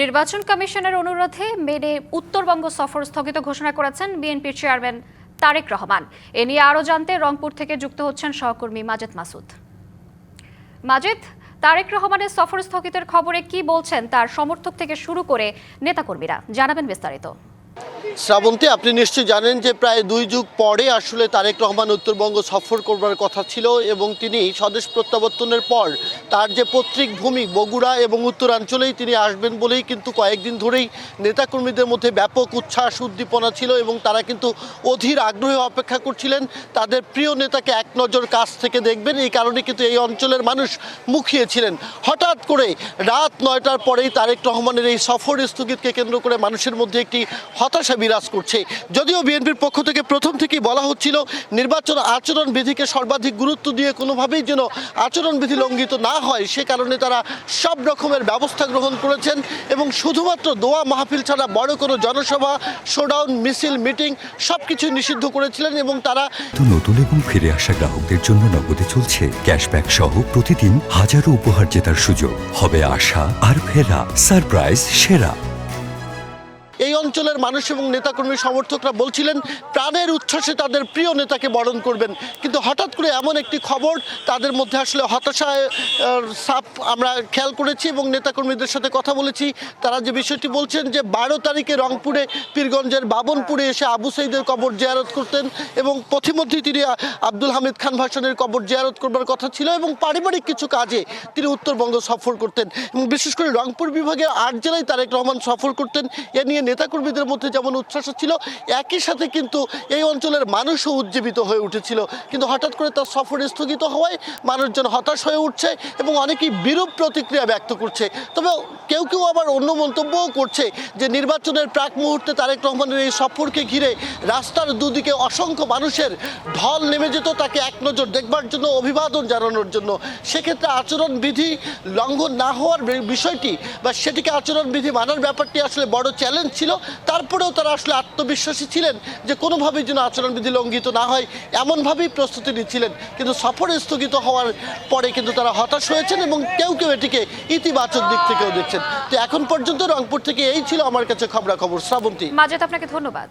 নির্বাচন কমিশনের অনুরোধে মেনে উত্তরবঙ্গ সফর স্থগিত ঘোষণা করেছেন বিএনপির চেয়ারম্যান তারেক রহমান। এ নিয়ে আরও জানতে রংপুর থেকে যুক্ত হচ্ছেন সহকর্মী মাজেদ মাসুদ। মাজেদ, তারেক রহমানের সফর স্থগিতের খবরে কি বলছেন তার সমর্থক থেকে শুরু করে নেতাকর্মীরা? জানাবেন বিস্তারিত। শ্রাবন্তী, আপনি নিশ্চয়ই জানেন যে প্রায় দুই যুগ পরে আসলে তারেক রহমান উত্তরবঙ্গ সফর করবার কথা ছিল এবং তিনি স্বদেশ প্রত্যাবর্তনের পর তার যে পৈতৃক ভূমি বগুড়া এবং উত্তরাঞ্চলেই তিনি আসবেন বলেই কিন্তু কয়েকদিন ধরেই নেতাকর্মীদের মধ্যে ব্যাপক উচ্ছ্বাস, উদ্দীপনা ছিল এবং তারা কিন্তু অধীর আগ্রহে অপেক্ষা করছিলেন। তাদের প্রিয় নেতাকে এক নজর কাছ থেকে দেখবেন। এই কারণে কিন্তু এই অঞ্চলের মানুষ মুখিয়েছিলেন। হঠাৎ করে রাত নয়টার পরেই তারেক রহমানের এই সফর স্থগিতকে কেন্দ্র করে মানুষের মধ্যে একটি হতাশা বিরাজ করছে। যদিও বিএনপির পক্ষ থেকে প্রথম থেকেই বলা হচ্ছিল, নির্বাচন আচরণ বিধিকে সর্বাধিক গুরুত্ব দিয়ে কোনোভাবেই যেন আচরণ বিধি লঙ্ঘিত না হয়, সে কারণে তারা সব রকমের ব্যবস্থা গ্রহণ করেছেন এবং শুধুমাত্র দোয়া মাহফিল ছাড়া বড় কোনো জনসভা, শোডাউন, মিছিল, মিটিং সব কিছু নিষিদ্ধ করেছিলেন এবং তারা নতুন এবং ফিরে আসা গ্রাহকদের জন্য নগদে চলছে ক্যাশব্যাক সহ প্রতিদিন হাজারো উপহার জেতার সুযোগ। হবে আশা আর ফেরা, সারপ্রাইজ, সেরা। এই অঞ্চলের মানুষ এবং নেতাকর্মী সমর্থকরা বলছিলেন, প্রাণের উচ্ছ্বাসে তাদের প্রিয় নেতাকে বরণ করবেন। কিন্তু হঠাৎ করে এমন একটি খবর তাদের মধ্যে আসলে হতাশায় সাপ আমরা খেয়াল করেছি এবং নেতাকর্মীদের সাথে কথা বলেছি। তারা যে বিষয়টি বলছেন যে, বারো তারিখে রংপুরে, পীরগঞ্জের বাবনপুরে এসে আবু সাইদের কবর জিয়ারত করতেন এবং পথিমধ্যেই তিনি আব্দুল হামিদ খান ভাসানের কবর জিয়ারত করবার কথা ছিল এবং পারিবারিক কিছু কাজে তিনি উত্তরবঙ্গ সফর করতেন এবং বিশেষ করে রংপুর বিভাগের আট জেলায় তারেক রহমান সফর করতেন। এ নিয়ে নেতাকর্মীদের মধ্যে যেমন উচ্ছ্বাস ছিল একই সাথে কিন্তু এই অঞ্চলের মানুষও উজ্জীবিত হয়ে উঠেছিল। কিন্তু হঠাৎ করে তার সফর স্থগিত হওয়ায় মানুষজন হতাশ হয়ে উঠছে এবং অনেকেই বিরূপ প্রতিক্রিয়া ব্যক্ত করছে। তবে কেউ কেউ আবার অন্য মন্তব্যও করছে যে নির্বাচনের প্রাক মুহূর্তে তারেক রহমানের এই সফরকে ঘিরে রাস্তার দুদিকে অসংখ্য মানুষের ঢল নেমে যেত, তাকে এক নজর দেখবার জন্য, অভিবাদন জানানোর জন্য। সেক্ষেত্রে আচরণ বিধি লঙ্ঘন না হওয়ার বিষয়টি বা সেটিকে আচরণ বিধি মানার ব্যাপারটি আসলে বড় চ্যালেঞ্জ ছিল। তারপরেও তারা আসলে আত্মবিশ্বাসী ছিলেন যে কোনোভাবেই যেন আচরণবিধি লঙ্ঘিত না হয়, এমনভাবেই প্রস্তুতি নিচ্ছিলেন। কিন্তু সফর স্থগিত হওয়ার পরে কিন্তু তারা হতাশ হয়েছেন এবং কেউ কেউ এটিকে ইতিবাচক দিক থেকেও দেখছেন। তো এখন পর্যন্ত রংপুর থেকে এই ছিল আমার কাছে খবরাখবর। শ্রাবন্তী। মাজেদ, আপনাকে ধন্যবাদ।